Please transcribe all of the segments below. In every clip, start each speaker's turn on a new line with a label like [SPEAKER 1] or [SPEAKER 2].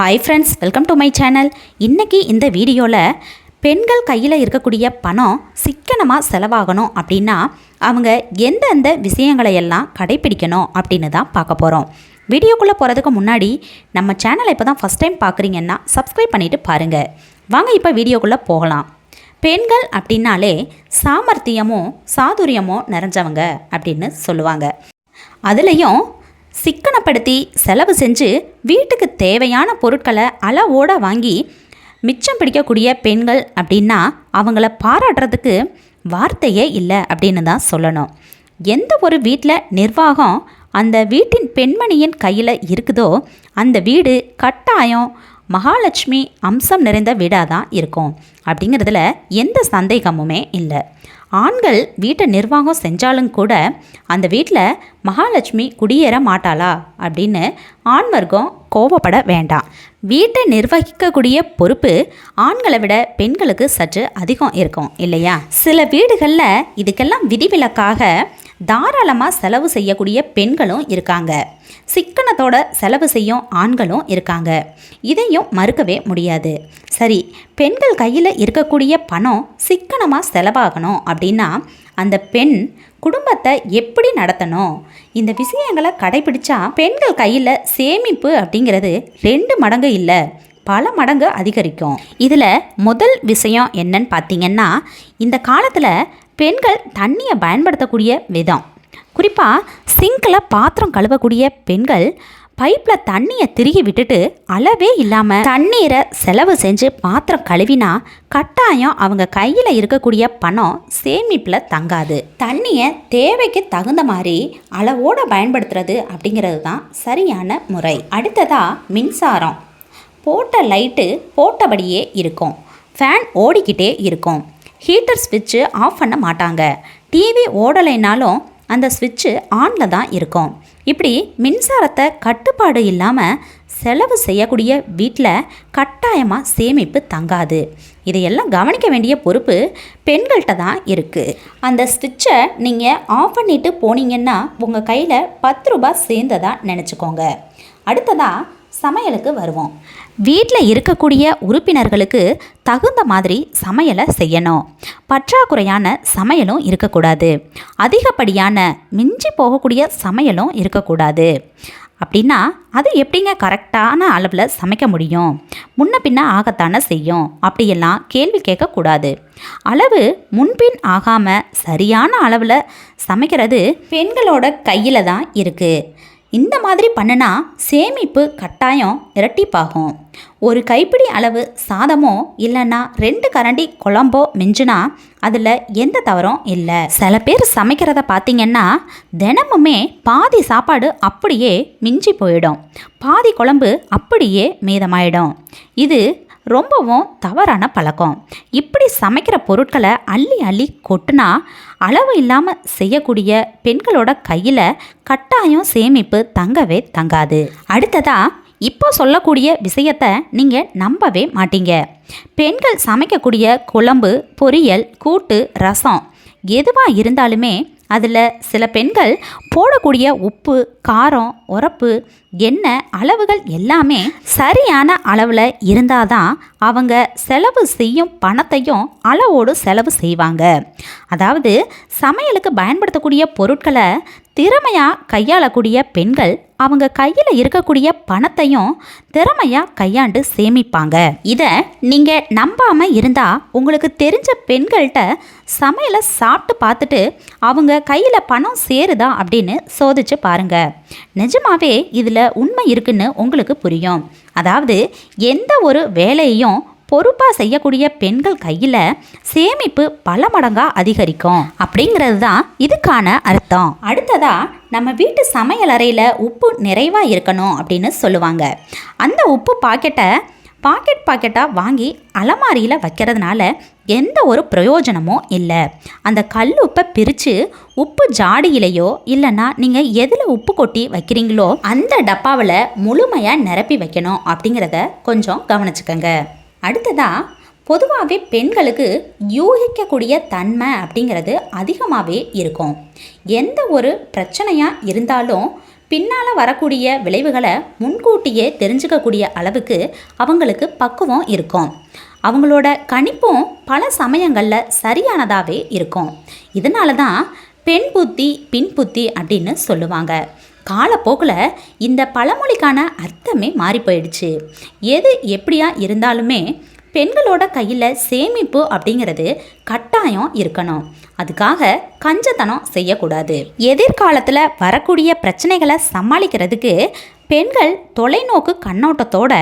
[SPEAKER 1] Hi friends welcome to my channel இன்றைக்கி இந்த வீடியோவில் பெண்கள் கையில் இருக்கக்கூடிய பணம் சிக்கனமாக செலவாகணும் அப்படின்னா அவங்க எந்தெந்த விஷயங்களை எல்லாம் கடைப்பிடிக்கணும் அப்படின்னு தான் பார்க்க போகிறோம் வீடியோக்குள்ளே போகிறதுக்கு முன்னாடி நம்ம சேனலை இப்போ தான் ஃபஸ்ட் டைம் பார்க்குறீங்கன்னா சப்ஸ்கிரைப் பண்ணிவிட்டு பாருங்கள் வாங்க இப்போ வீடியோக்குள்ளே போகலாம். பெண்கள் அப்படின்னாலே சாமர்த்தியமும் சாதுரியமும் நிறைஞ்சவங்க அப்படின்னு சொல்லுவாங்க. அதுலேயும் சிக்கனப்படுத்தி செலவு செஞ்சு வீட்டுக்கு தேவையான பொருட்களை அளவோட வாங்கி மிச்சம் பிடிக்கக்கூடிய பெண்கள் அப்படின்னா அவங்கள பாராட்டுறதுக்கு வார்த்தையே இல்லை அப்படின்னு தான் சொல்லணும். எந்த ஒரு வீட்டில் நிர்வாகம் அந்த வீட்டின் பெண்மணியின் கையில் இருக்குதோ அந்த வீடு கட்டாயம் மகாலட்சுமி அம்சம் நிறைந்த வீடாக தான் இருக்கும். அப்படிங்கிறதுல எந்த சந்தேகமுமே இல்லை. ஆண்கள் வீட்டை நிர்வாகம் செஞ்சாலும் கூட அந்த வீட்டில் மகாலட்சுமி குடியேற மாட்டாளா அப்படின்னு ஆண்வர்க்கம் கோபப்பட வேண்டாம். வீட்டை நிர்வகிக்கக்கூடிய பொறுப்பு ஆண்களை விட பெண்களுக்கு சற்று அதிகம் இருக்கும் இல்லையா? சில வீடுகளில் இதுக்கெல்லாம் விதிவிலக்காக தாராளமாக செலவு செய்யக்கூடிய பெண்களும் இருக்காங்க. சிக்கனத்தோட செலவு செய்யும் ஆண்களும் இருக்காங்க. இதையும் மறுக்கவே முடியாது. சரி பெண்கள் கையில் இருக்கக்கூடிய பணம் சிக்கனமாக செலவாகணும் அப்படின்னா அந்த பெண் குடும்பத்தை எப்படி நடத்தணும்? இந்த விஷயங்களை கடைபிடிச்சா பெண்கள் கையில் சேமிப்பு அப்படிங்கிறது ரெண்டு மடங்கு இல்லை பல மடங்கு அதிகரிக்கும். இதில் முதல் விஷயம் என்னன்னு பார்த்தீங்கன்னா இந்த காலத்தில் பெண்கள் தண்ணியை பயன்படுத்தக்கூடிய விதம். குறிப்பாக சிங்கில் பாத்திரம் கழுவக்கூடிய பெண்கள் பைப்பில் தண்ணியை திருகி விட்டுட்டு அளவே இல்லாமல் தண்ணீரை செலவு செஞ்சு பாத்திரம் கழுவினா கட்டாயம் அவங்க கையில் இருக்கக்கூடிய பணம் சேமிப்பில் தங்காது. தண்ணியை தேவைக்கு தகுந்த மாதிரி அளவோடு பயன்படுத்துறது அப்படிங்கிறது தான் சரியான முறை. அடுத்ததாக மின்சாரம். போட்ட லைட்டு போட்டபடியே இருக்கும். ஃபேன் ஓடிக்கிட்டே இருக்கும். ஹீட்டர் ஸ்விட்சு ஆஃப் பண்ண மாட்டாங்க. டிவி ஓடலைனாலும் அந்த ஸ்விட்சு ஆனில் தான் இருக்கும். இப்படி மின்சாரத்தை கட்டுப்பாடு இல்லாமல் செலவு செய்யக்கூடிய வீட்டில் கட்டாயமாக சேமிப்பு தங்காது. இதையெல்லாம் கவனிக்க வேண்டிய பொறுப்பு பெண்கள்கிட்ட தான் இருக்குது அந்த ஸ்விட்சை நீங்கள் ஆஃப் பண்ணிட்டு போனீங்கன்னா உங்கள் கையில் பத்து ரூபாய் சேர்ந்ததாக நினச்சிக்கோங்க. அடுத்ததாக சமையலுக்கு வருவோம். வீட்டில் இருக்கக்கூடிய உறுப்பினர்களுக்கு தகுந்த மாதிரி சமையலை செய்யணும். பற்றாக்குறையான சமையலும் இருக்கக்கூடாது. அதிகப்படியான மிஞ்சி போகக்கூடிய சமையலும் இருக்கக்கூடாது. அப்படின்னா அது எப்படிங்க கரெக்டான அளவில் சமைக்க முடியும்? முன்ன பின்ன ஆகத்தானே செய்யும். அப்படியெல்லாம் கேள்வி கேட்கக்கூடாது. அளவு முன்பின் ஆகாமல் சரியான அளவில் சமைக்கிறது பெண்களோட கையில் தான் இருக்குது இந்த மாதிரி பண்ணுனா சேமிப்பு கட்டாயம் இரட்டிப்பாகும். ஒரு கைப்பிடி அளவு சாதமோ இல்லைன்னா ரெண்டு கரண்டி குழம்போ மிஞ்சுனா அதில் எந்த தவறும் இல்லை. சில பேர் சமைக்கிறத பார்த்தீங்கன்னா தினமுமே பாதி சாப்பாடு அப்படியே மிஞ்சி போயிடும். பாதி குழம்பு அப்படியே மீதமாயிடும். இது ரொம்பவும் தவறான பழக்கம். இப்படி சமைக்கிற பொருட்களை அள்ளி அள்ளி கொட்டுனா அளவு இல்லாமல் செய்யக்கூடிய பெண்களோட கையில் கட்டாயம் சேமிப்பு தங்கவே தங்காது. அடுத்ததா இப்போ சொல்லக்கூடிய விஷயத்த நீங்கள் நம்பவே மாட்டீங்க. பெண்கள் சமைக்கக்கூடிய குழம்பு பொரியல் கூட்டு ரசம் எதுவாக இருந்தாலுமே அதில் சில பெண்கள் போடக்கூடிய உப்பு காரம் உரப்பு எண்ணெய் அளவுகள் எல்லாமே சரியான அளவில் இருந்தால் தான் அவங்க செலவு செய்யும் பணத்தையும் அளவோடு செலவு செய்வாங்க. அதாவது சமையலுக்கு பயன்படுத்தக்கூடிய பொருட்களை திறமையாக கையாளக்கூடிய பெண்கள் அவங்க கையில் இருக்கக்கூடிய பணத்தையும் திறமையாக கையாண்டு சேமிப்பாங்க. இதை நீங்கள் நம்பாமல் இருந்தால் உங்களுக்கு தெரிஞ்ச பெண்கள்கிட்ட சமையலை சாப்பிட்டு பார்த்துட்டு அவங்க கையில் பணம் சேருதா அப்படின்னு சோதிச்சு பாருங்கள் நிஜமாகவே இதில் உண்மை இருக்குன்னு உங்களுக்கு புரியும். அதாவது எந்த ஒரு வேலையையும் பொறுப்பாக செய்யக்கூடிய பெண்கள் கையில் சேமிப்பு பல மடங்காக அதிகரிக்கும் அப்படிங்கிறது தான் இதுக்கான அர்த்தம். அடுத்ததாக நம்ம வீட்டு சமையல் அறையில் உப்பு நிறைவாக இருக்கணும் அப்படின்னு சொல்லுவாங்க. அந்த உப்பு பாக்கெட்டை பாக்கெட் பாக்கெட்டாக வாங்கி அலமாரியில் வைக்கிறதுனால எந்த ஒரு பிரயோஜனமும் இல்லை. அந்த கல் உப்பை பிரித்து உப்பு ஜாடியிலையோ இல்லைன்னா நீங்கள் எதில் உப்பு கொட்டி வைக்கிறீங்களோ அந்த டப்பாவில் முழுமையாக நிரப்பி வைக்கணும் அப்படிங்கிறத கொஞ்சம் கவனிச்சுக்கோங்க. அடுத்ததாக பொதுவாகவே பெண்களுக்கு யூகிக்கக்கூடிய தன்மை அப்படிங்கிறது அதிகமாகவே இருக்கும். எந்த ஒரு பிரச்சனையாக இருந்தாலும் பின்னால் வரக்கூடிய விளைவுகளை முன்கூட்டியே தெரிஞ்சுக்கக்கூடிய அளவுக்கு அவங்களுக்கு பக்குவம் இருக்கும். அவங்களோட கணிப்பும் பல சமயங்களில் சரியானதாகவே இருக்கும். இதனால தான் பெண் புத்தி பின் புத்தி அப்படின்னு சொல்லுவாங்க. காலப்போக்கில் இந்த பழமொழிக்கான அர்த்தமே மாறி போயிடுச்சு. எது எப்படியா இருந்தாலுமே பெண்களோட கையில் சேமிப்பு அப்படிங்கிறது கட்டாயம் இருக்கணும். அதுக்காக கஞ்சத்தனம் செய்யக்கூடாது. எதிர்காலத்தில் வரக்கூடிய பிரச்சனைகளை சமாளிக்கிறதுக்கு பெண்கள் தொலைநோக்கு கண்ணோட்டத்தோட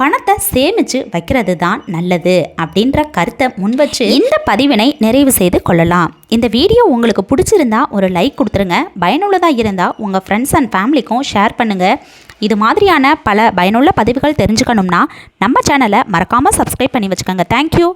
[SPEAKER 1] பணத்தை சேமித்து வைக்கிறது தான் நல்லது அப்படின்ற கருத்தை முன்வச்சு இந்த பதிவினை நிறைவு செய்து கொள்ளலாம். இந்த வீடியோ உங்களுக்கு பிடிச்சிருந்தா ஒரு லைக் கொடுத்துருங்க. பயனுள்ளதாக இருந்தால் உங்கள் ஃப்ரெண்ட்ஸ் அண்ட் ஃபேமிலிக்கும் ஷேர் பண்ணுங்கள் இது மாதிரியான பல பயனுள்ள பதிவுகள் தெரிஞ்சுக்கணும்னா நம்ம சேனலை மறக்காமல் சப்ஸ்கிரைப் பண்ணி வச்சுக்கோங்க. தேங்க்யூ